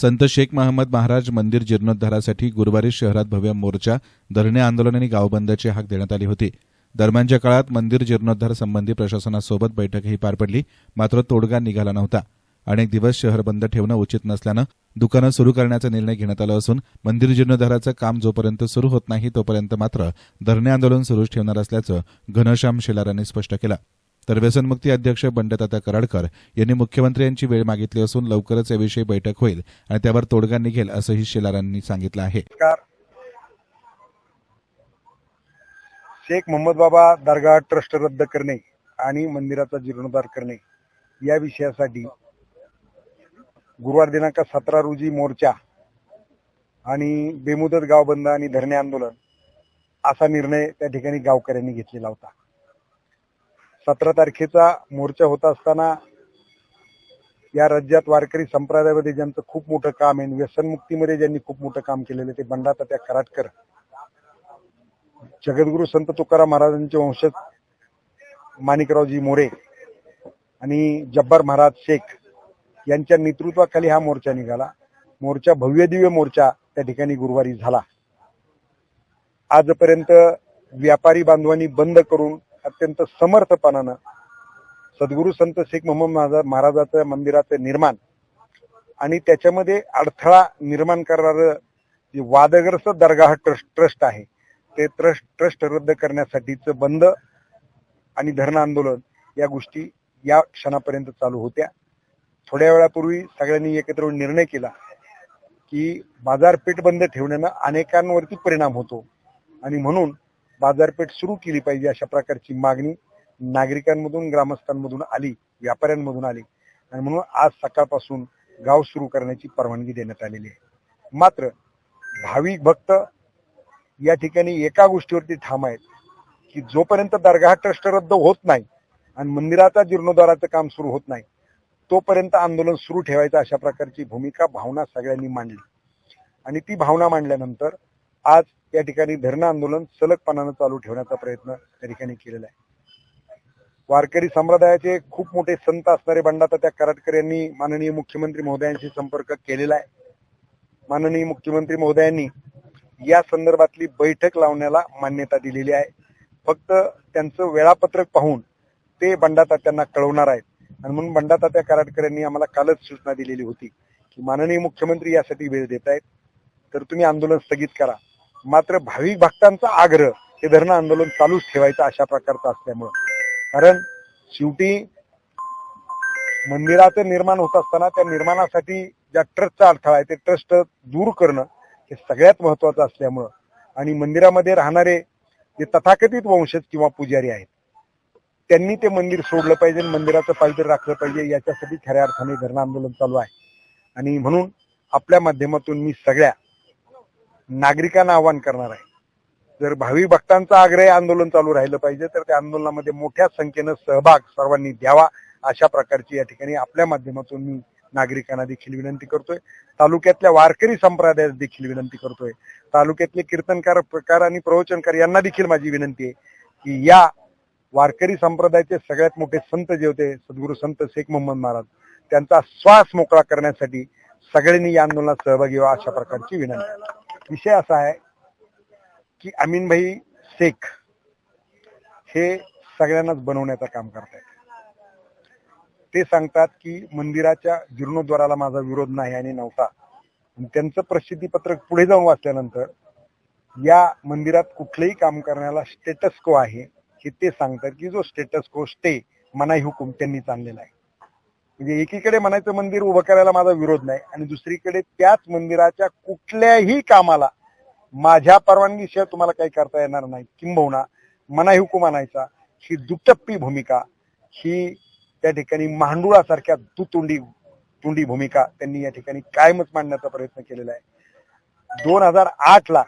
संत शेख महम्मद महाराज मंदिर जीर्णोद्धारासाठी गुरुवारी शहरात भव्य मोर्चा धरणे आंदोलन आणि गावबंदची हाक देण्यात आली होती. दरम्यानच्या काळात मंदिर जीर्णोद्धार संबंधी प्रशासनासोबत बैठकही पार पडली मात्र तोडगा निघाला नव्हता. अनेक दिवस शहर बंद ठेवणं उचित नसल्यानं दुकानं सुरू करण्याचा निर्णय घेण्यात आला असून मंदिर जीर्णोद्धाराचं काम जोपर्यंत सुरू होत नाही तोपर्यंत मात्र धरणे आंदोलन सुरूच ठेवणार असल्याचं घनश्याम शेलारांनी स्पष्ट केलं. तर व्यसनमुक्ती अध्यक्ष बंडतात्या कराडकर यांनी मुख्यमंत्री यांची वेळ मागितली असून लवकरच याविषयी बैठक होईल आणि त्यावर तोडगा निघेल असंही शेलारांनी सांगितलं आहे. शेख मोहम्मद बाबा दर्गा ट्रस्ट रद्द करणे आणि मंदिराचा जीर्णोद्धार करणे या विषयासाठी गुरुवार दिनांक सतरा रोजी मोर्चा आणि बेमुदत गाव बंद आणि धरणे आंदोलन असा निर्णय त्या ठिकाणी गावकऱ्यांनी घेतलेला होता. सतरा तारखेचा मोर्चा होत असताना या राज्यात वारकरी संप्रदायामध्ये ज्यांचं खूप मोठं काम आहे व्यसनमुक्तीमध्ये ज्यांनी खूप मोठं काम केलेलं ते बंडाता त्या कराटकर. जगद्गुरु संत तुकाराम महाराजांचे वंशज माणिकरावजी मोरे आणि जब्बार महाराज शेख यांच्या नेतृत्वाखाली हा मोर्चा निघाला. मोर्चा भव्य दिव्य मोर्चा त्या ठिकाणी गुरुवारी झाला. आजपर्यंत व्यापारी बांधवांनी बंद करून अत्यंत समर्थपणानं सद्गुरू संत शेख मोहम्मद महाराजाचं मंदिराचं निर्माण आणि त्याच्यामध्ये अडथळा निर्माण करणारं जे वादग्रस्त दर्गाह ट्रस्ट ट्रस्ट आहे ते ट्रस्ट ट्रस्ट रद्द करण्यासाठीचं बंद आणि धरण आंदोलन या गोष्टी या क्षणापर्यंत चालू होत्या. थोड्या वेळापूर्वी सगळ्यांनी एकत्र निर्णय केला की बाजारपेठ बंद ठेवण्यानं अनेकांवरती परिणाम होतो. आणि म्हणून बाजारपेठ सुरू केली पाहिजे अशा प्रकारची मागणी नागरिकांमधून ग्रामस्थांमधून आली व्यापाऱ्यांमधून आली. आणि म्हणून आज सकाळपासून गाव सुरू करण्याची परवानगी देण्यात आलेली आहे. मात्र भाविक भक्त या ठिकाणी एका गोष्टीवरती ठाम आहेत की जोपर्यंत दर्गा ट्रस्ट रद्द होत नाही आणि मंदिराचा जीर्णोद्धाराचं काम सुरू होत नाही तोपर्यंत आंदोलन सुरू ठेवायचं अशा प्रकारची भूमिका भावना सगळ्यांनी मांडली. आणि ती भावना मांडल्यानंतर आज या ठिकाणी धरणं आंदोलन सलगपणानं चालू ठेवण्याचा प्रयत्न त्या ठिकाणी केलेला आहे. वारकरी संप्रदायाचे खूप मोठे संत असणारे बंडाता त्या कराटकर यांनी माननीय मुख्यमंत्री महोदयांशी संपर्क केलेला आहे. माननीय मुख्यमंत्री महोदयांनी या संदर्भातली बैठक लावण्याला मान्यता दिलेली आहे. फक्त त्यांचं वेळापत्रक पाहून ते बंडाता त्यांना कळवणार आहेत. आणि म्हणून बंडातात्या कराडकर यांनी आम्हाला कालच सूचना दिलेली होती की माननीय मुख्यमंत्री यासाठी वेळ देत आहेत. तर तुम्ही आंदोलन स्थगित करा. मात्र भाविक भक्तांचा आग्रह हे धरणं आंदोलन चालूच ठेवायचं अशा प्रकारचं असल्यामुळं. कारण शेवटी मंदिराचं निर्माण होत असताना त्या निर्माणासाठी ज्या ट्रस्टचा अडथळा आहे ते ट्रस्ट दूर करणं हे सगळ्यात महत्वाचं असल्यामुळं आणि मंदिरामध्ये राहणारे जे तथाकथित वंशज किंवा पुजारी आहेत त्यांनी ते मंदिर सोडलं पाहिजे मंदिराचं पावित्र्य राखलं पाहिजे याच्यासाठी खऱ्या अर्थाने धरणं आंदोलन चालू आहे. आणि म्हणून आपल्या माध्यमातून मी सगळ्या नागरिकांना आवाहन करणार आहे. जर भावी भक्तांचं आग्रह आंदोलन चालू राहिलं पाहिजे तर त्या आंदोलनामध्ये मोठ्या संख्येनं सहभाग सर्वांनी द्यावा अशा प्रकारची या ठिकाणी आपल्या माध्यमातून मी नागरिकांना देखील विनंती करतोय. तालुक्यातल्या वारकरी संप्रदायास देखील विनंती करतोय. तालुक्यातले कीर्तनकार प्रकार आणि प्रवचनकार यांना देखील माझी विनंती आहे की या वारकरी संप्रदायाचे सगळ्यात मोठे संत जे होते सद्गुरू संत शेख मोहम्मद महाराज त्यांचा श्वास मोकळा करण्यासाठी सगळ्यांनी या आंदोलनात सहभागी व्हा अशा प्रकारची विनंती. विषय असा आहे की अमीनभाई शेख हे सगळ्यांनाच बनवण्याचं काम करतायत. ते सांगतात की मंदिराच्या जीर्णोद्वाराला माझा विरोध नाही आणि नव्हता. त्यांचं प्रसिद्धी पत्रक पुढे जाऊन वाचल्यानंतर या मंदिरात कुठलंही काम करण्याला स्टेटस को आहे हे ते सांगतात की जो स्टेटस को स्टे मनाई हुकूम त्यांनीच आणलेला आहे. म्हणजे एकीकडे म्हणायचं मंदिर उभं करायला माझा विरोध नाही आणि दुसरीकडे त्याच मंदिराच्या कुठल्याही कामाला माझ्या परवानगीशिवाय तुम्हाला काही करता येणार नाही. किंबहुना मनाही हुकूम आणायचा. ही दुटप्पी भूमिका ही त्या ठिकाणी मांडुळासारख्या दुतुंडी तुंडी भूमिका त्यांनी या ठिकाणी कायमच मांडण्याचा प्रयत्न केलेला आहे. दोन हजार आठ ला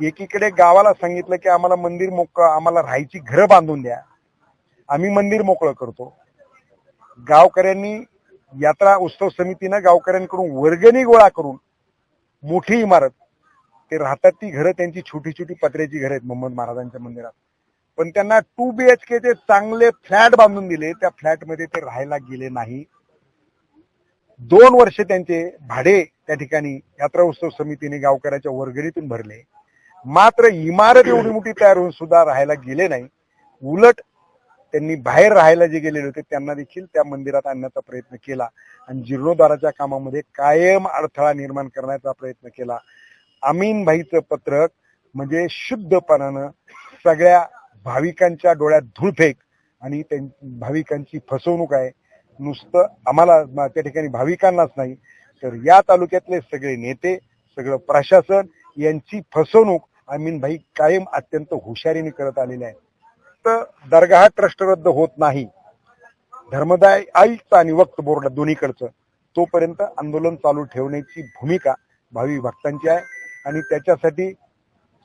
एकीकडे गावाला सांगितलं की आम्हाला मंदिर मोकळं आम्हाला राहायची घरं बांधून द्या. आम्ही मंदिर मोकळं करतो. गावकऱ्यांनी यात्रा उत्सव समितीनं गावकऱ्यांकडून वर्गणी गोळा करून मोठी इमारत ते राहतात ती घरं त्यांची छोटी छोटी पत्र्याची घरं आहेत मोहम्मद महाराजांच्या मंदिरात. पण त्यांना टू बी एच के चे चांगले फ्लॅट बांधून दिले त्या फ्लॅटमध्ये ते राहायला गेले नाही. दोन वर्ष त्यांचे भाडे त्या ठिकाणी यात्रा उत्सव समितीने गावकऱ्याच्या वर्गणीतून भरले. मात्र इमारत एवढी मोठी तयार होऊन सुद्धा राहायला गेले नाही. उलट त्यांनी बाहेर राहायला जे गेलेले होते त्यांना देखील त्या मंदिरात आणण्याचा प्रयत्न केला. आणि जीर्णोद्धाराच्या कामामध्ये कायम अडथळा निर्माण करण्याचा प्रयत्न केला. अमीनभाईचं पत्रक म्हणजे शुद्धपणानं सगळ्या भाविकांच्या डोळ्यात धूळफेक आणि भाविकांची फसवणूक आहे. नुसतं आम्हाला त्या ठिकाणी भाविकांनाच नाही तर या तालुक्यातले सगळे नेते सगळं प्रशासन यांची फसवणूक अमीनभाई कायम अत्यंत हुशारीने करत आलेले आहे तर दरगाह ट्रस्ट रद्द होत नाही. धर्मदाय आयुक्त आणि वक्त बोर्ड दोन्हीकडचं. तोपर्यंत आंदोलन चालू ठेवण्याची भूमिका भावी भक्तांची आहे. आणि त्याच्यासाठी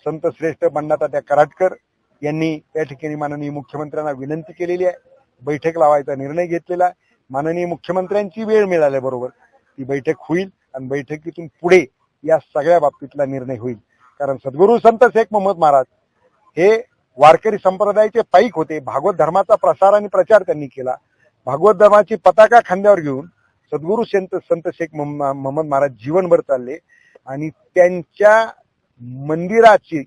संत श्रेष्ठ बंडातात्या कराटकर यांनी त्या ठिकाणी माननीय मुख्यमंत्र्यांना विनंती केलेली आहे. बैठक लावायचा निर्णय घेतलेला आहे. माननीय मुख्यमंत्र्यांची वेळ मिळाल्याबरोबर ती बैठक होईल आणि बैठकीतून पुढे या सगळ्या बाबतीतला निर्णय होईल. कारण सद्गुरू संत शेख मोहम्मद महाराज हे वारकरी संप्रदायाचे पाईक होते. भागवत धर्माचा प्रसार आणि प्रचार त्यांनी केला. भागवत धर्माची पताका खांद्यावर घेऊन सद्गुरू संत संत शेख मोहम्म- मोहम्मद महाराज जीवनभर चालले आणि त्यांच्या मंदिराची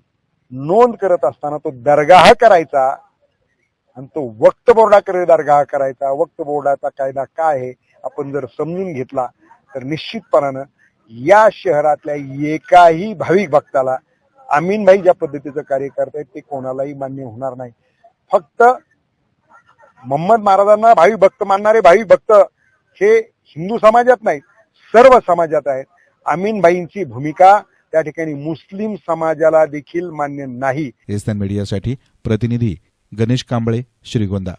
नोंद करत असताना तो दरगाह करायचा आणि तो वक्त बोर्डाकडे दरगाह करायचा. वक्त बोर्डाचा कायदा काय आहे आपण जर समजून घेतला तर निश्चितपणानं या शहरातल्या एकाही भाविक भक्ताला अमीनभाई ज्या पद्धतीचं कार्य करतायत ते कोणालाही मान्य होणार नाही. फक्त मोहम्मद महाराजांना भावी भक्त मानणारे भावी भक्त हे हिंदू समाजात नाही सर्व समाजात आहेत. अमीनभाईंची भूमिका त्या ठिकाणी मुस्लिम समाजाला देखील मान्य नाही. मीडियासाठी प्रतिनिधी गणेश कांबळे श्रीगोंदा.